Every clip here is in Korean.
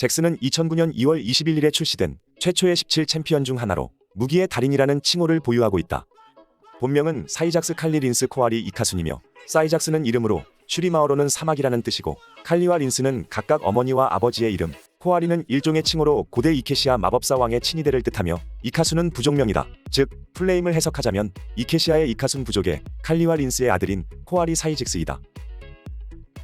잭스는 2009년 2월 21일에 출시된 최초의 17 챔피언 중 하나로 무기의 달인이라는 칭호를 보유하고 있다. 본명은 사이작스 칼리 린스 코아리 이카순이며 사이작스는 이름으로 슈리마어로는 사막이라는 뜻이고 칼리와 린스는 각각 어머니와 아버지의 이름, 코아리는 일종의 칭호로 고대 이케시아 마법사 왕의 친위대를 뜻하며 이카순은 부족명이다. 즉 플레임을 해석하자면 이케시아의 이카순 부족의 칼리와 린스의 아들인 코아리 사이직스이다.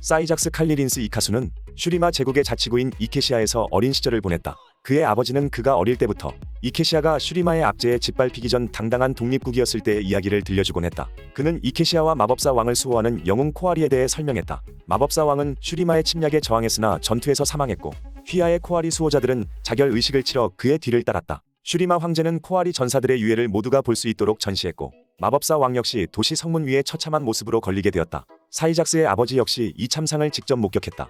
사이작스 칼리 린스 이카순은 슈리마 제국의 자치구인 이케시아에서 어린 시절을 보냈다. 그의 아버지는 그가 어릴 때부터 이케시아가 슈리마의 압제에 짓밟히기 전 당당한 독립국이었을 때의 이야기를 들려주곤 했다. 그는 이케시아와 마법사 왕을 수호하는 영웅 코아리에 대해 설명했다. 마법사 왕은 슈리마의 침략에 저항했으나 전투에서 사망했고 휘하의 코아리 수호자들은 자결 의식을 치러 그의 뒤를 따랐다. 슈리마 황제는 코아리 전사들의 유해를 모두가 볼 수 있도록 전시했고 마법사 왕 역시 도시 성문 위에 처참한 모습으로 걸리게 되었다. 사이작스의 아버지 역시 이 참상을 직접 목격했다.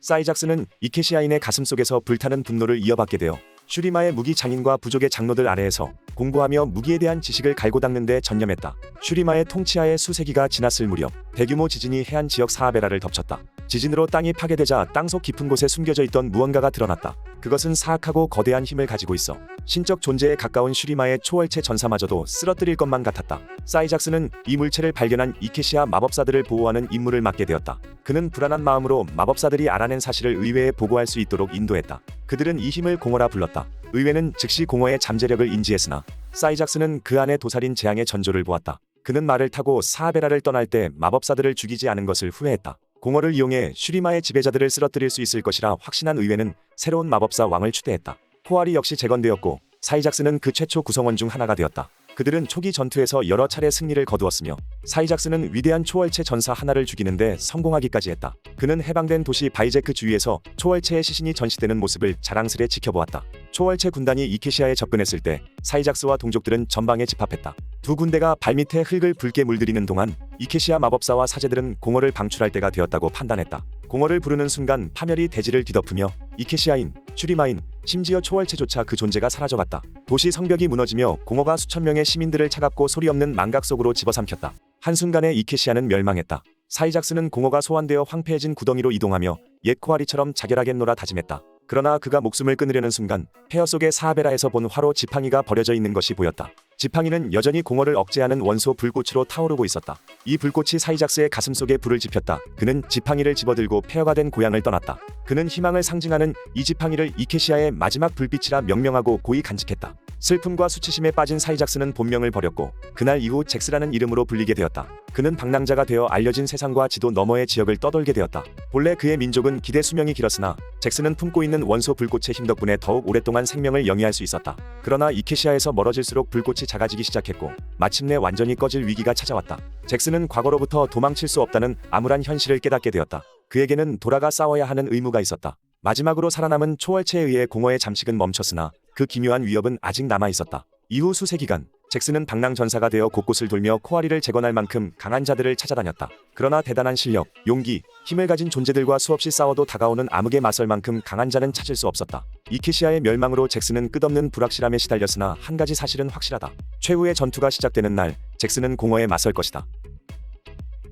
사이작스는 이케시아인의 가슴 속에서 불타는 분노를 이어받게 되어 슈리마의 무기 장인과 부족의 장로들 아래에서 공부하며 무기에 대한 지식을 갈고 닦는 데 전념했다. 슈리마의 통치하에 수세기가 지났을 무렵 대규모 지진이 해안 지역 사하베라를 덮쳤다. 지진으로 땅이 파괴되자 땅속 깊은 곳에 숨겨져 있던 무언가가 드러났다. 그것은 사악하고 거대한 힘을 가지고 있어 신적 존재에 가까운 슈리마의 초월체 전사마저도 쓰러뜨릴 것만 같았다. 사이작스는 이 물체를 발견한 이케시아 마법사들을 보호하는 임무를 맡게 되었다. 그는 불안한 마음으로 마법사들이 알아낸 사실을 의회에 보고할 수 있도록 인도했다. 그들은 이 힘을 공허라 불렀다. 의회는 즉시 공허의 잠재력을 인지했으나 사이작스는 그 안에 도살인 재앙의 전조를 보았다. 그는 말을 타고 사하베라를 떠날 때 마법사들을 죽이지 않은 것을 후회했다. 공허를 이용해 슈리마의 지배자들을 쓰러뜨릴 수 있을 것이라 확신한 의회는 새로운 마법사 왕을 추대했다. 코알이 역시 재건되었고 사이작스는 그 최초 구성원 중 하나가 되었다. 그들은 초기 전투에서 여러 차례 승리를 거두었으며 사이작스는 위대한 초월체 전사 하나를 죽이는데 성공하기까지 했다. 그는 해방된 도시 바이제크 주위에서 초월체의 시신이 전시되는 모습을 자랑스레 지켜보았다. 초월체 군단이 이케시아에 접근했을 때 사이작스와 동족들은 전방에 집합했다. 두 군대가 발밑에 흙을 붉게 물들이는 동안 이케시아 마법사와 사제들은 공허를 방출할 때가 되었다고 판단했다. 공허를 부르는 순간 파멸이 대지를 뒤덮으며 이케시아인, 슈리마인, 심지어 초월체조차 그 존재가 사라져갔다. 도시 성벽이 무너지며 공허가 수천 명의 시민들을 차갑고 소리 없는 망각 속으로 집어삼켰다. 한순간에 이케시아는 멸망했다. 사이작스는 공허가 소환되어 황폐해진 구덩이로 이동하며 옛 코아리처럼 자결하겠노라 다짐했다. 그러나 그가 목숨을 끊으려는 순간 폐허 속의 사하베라에서 본 화로 지팡이가 버려져 있는 것이 보였다. 지팡이는 여전히 공허를 억제하는 원소 불꽃으로 타오르고 있었다. 이 불꽃이 사이작스의 가슴 속에 불을 지폈다. 그는 지팡이를 집어들고 폐허가 된 고향을 떠났다. 그는 희망을 상징하는 이 지팡이를 이케시아의 마지막 불빛이라 명명하고 고이 간직했다. 슬픔과 수치심에 빠진 사이작스는 본명을 버렸고 그날 이후 잭스라는 이름으로 불리게 되었다. 그는 방랑자가 되어 알려진 세상과 지도 너머의 지역을 떠돌게 되었다. 본래 그의 민족은 기대 수명이 길었으나 잭스는 품고 있는 원소 불꽃의 힘 덕분에 더욱 오랫동안 생명을 영위할 수 있었다. 그러나 이케시아에서 멀어질수록 불꽃이 작아지기 시작했고 마침내 완전히 꺼질 위기가 찾아왔다. 잭스는 과거로부터 도망칠 수 없다는 암울한 현실을 깨닫게 되었다. 그에게는 돌아가 싸워야 하는 의무가 있었다. 마지막으로 살아남은 초월체에 의해 공허의 잠식은 멈췄으나 그 기묘한 위협은 아직 남아 있었다. 이후 수세 기간 잭스는 방랑 전사가 되어 곳곳을 돌며 코아리를 재건할 만큼 강한 자들을 찾아다녔다. 그러나 대단한 실력, 용기, 힘을 가진 존재들과 수없이 싸워도 다가오는 암흑에 맞설 만큼 강한 자는 찾을 수 없었다. 이케시아의 멸망으로 잭스는 끝없는 불확실함에 시달렸으나 한 가지 사실은 확실하다. 최후의 전투가 시작되는 날 잭스는 공허에 맞설 것이다.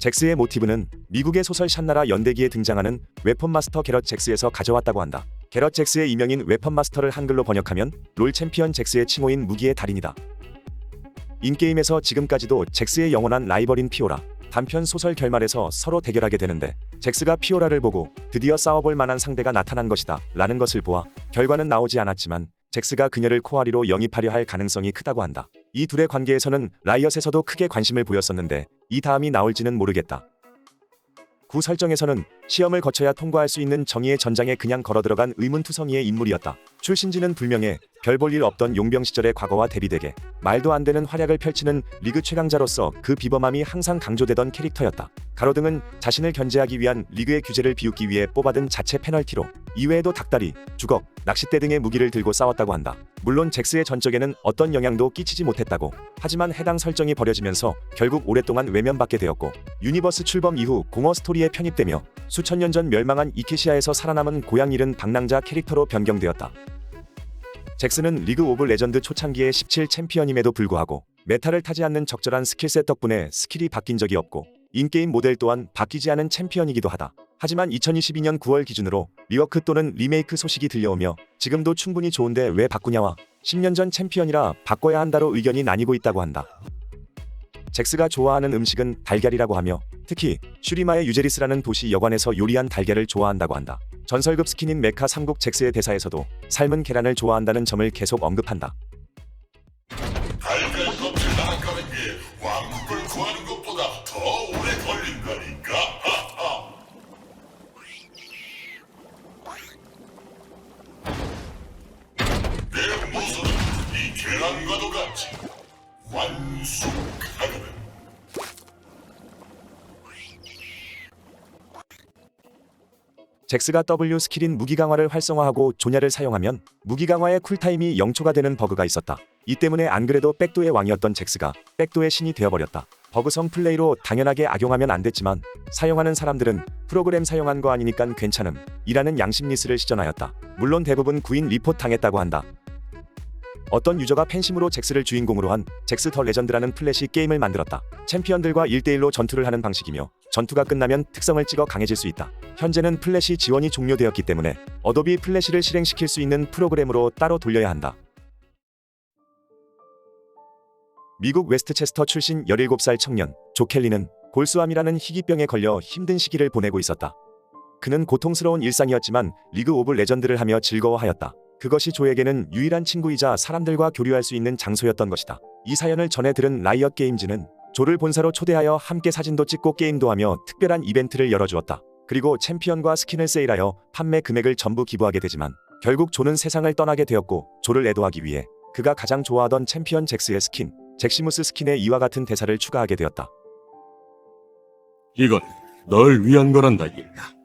잭스의 모티브는 미국의 소설 샨나라 연대기에 등장하는 웨펀 마스터 게럿 잭스에서 가져왔다고 한다. 게럿 잭스의 이명인 웨펀 마스터를 한글로 번역하면 롤 챔피언 잭스의 칭호인 무기의 달인이다. 인게임에서 지금까지도 잭스의 영원한 라이벌인 피오라. 단편 소설 결말에서 서로 대결하게 되는데 잭스가 피오라를 보고 드디어 싸워볼 만한 상대가 나타난 것이다 라는 것을 보아 결과는 나오지 않았지만 잭스가 그녀를 코아리로 영입하려 할 가능성이 크다고 한다. 이 둘의 관계에서는 라이엇에서도 크게 관심을 보였었는데 이 다음이 나올지는 모르겠다. 구 설정에서는 시험을 거쳐야 통과할 수 있는 정의의 전장에 그냥 걸어 들어간 의문투성이의 인물이었다. 출신지는 불명해 별 볼 일 없던 용병 시절의 과거와 대비되게 말도 안 되는 활약을 펼치는 리그 최강자로서 그 비범함이 항상 강조되던 캐릭터였다. 가로등은 자신을 견제하기 위한 리그의 규제를 비웃기 위해 뽑아든 자체 페널티로 이외에도 닭다리, 주걱, 낚싯대 등의 무기를 들고 싸웠다고 한다. 물론 잭스의 전적에는 어떤 영향도 끼치지 못했다고. 하지만 해당 설정이 버려지면서 결국 오랫동안 외면받게 되었고 유니버스 출범 이후 공허 스토리에 편입되며 수천 년 전 멸망한 이케시아에서 살아남은 고향 잃은 방랑자 캐릭터로 변경되었다. 잭스는 리그 오브 레전드 초창기의 17 챔피언임에도 불구하고 메타를 타지 않는 적절한 스킬셋 덕분에 스킬이 바뀐 적이 없고 인게임 모델 또한 바뀌지 않은 챔피언이기도 하다. 하지만 2022년 9월 기준으로 리워크 또는 리메이크 소식이 들려오며 지금도 충분히 좋은데 왜 바꾸냐와 10년 전 챔피언이라 바꿔야 한다로 의견이 나뉘고 있다고 한다. 잭스가 좋아하는 음식은 달걀이라고 하며 특히 슈리마의 유제리스라는 도시 여관에서 요리한 달걀을 좋아한다고 한다. 전설급 스킨인 메카 삼국 잭스의 대사에서도 삶은 계란을 좋아한다는 점을 계속 언급한다. 이 계란과도 같이 완숙하거든. 잭스가 W 스킬인 무기 강화를 활성화하고 조냐를 사용하면 무기 강화의 쿨타임이 0초가 되는 버그가 있었다. 이 때문에 안 그래도 백도의 왕이었던 잭스가 백도의 신이 되어버렸다. 버그성 플레이로 당연하게 악용하면 안 됐지만 사용하는 사람들은 프로그램 사용한 거 아니니깐 괜찮음 이라는 양심 리스를 시전하였다. 물론 대부분 구인 리포트 당했다고 한다. 어떤 유저가 팬심으로 잭스를 주인공으로 한 잭스 더 레전드라는 플래시 게임을 만들었다. 챔피언들과 1대1로 전투를 하는 방식이며 전투가 끝나면 특성을 찍어 강해질 수 있다. 현재는 플래시 지원이 종료되었기 때문에 어도비 플래시를 실행시킬 수 있는 프로그램으로 따로 돌려야 한다. 미국 웨스트체스터 출신 17살 청년 조 켈리는 골수암이라는 희귀병에 걸려 힘든 시기를 보내고 있었다. 그는 고통스러운 일상이었지만 리그 오브 레전드를 하며 즐거워하였다. 그것이 조에게는 유일한 친구이자 사람들과 교류할 수 있는 장소였던 것이다. 이 사연을 전해 들은 라이엇 게임즈는 조를 본사로 초대하여 함께 사진도 찍고 게임도 하며 특별한 이벤트를 열어주었다. 그리고 챔피언과 스킨을 세일하여 판매 금액을 전부 기부하게 되지만 결국 조는 세상을 떠나게 되었고 조를 애도하기 위해 그가 가장 좋아하던 챔피언 잭스의 스킨 잭시무스 스킨에 이와 같은 대사를 추가하게 되었다. 이건 널 위한 거란다, 얘가.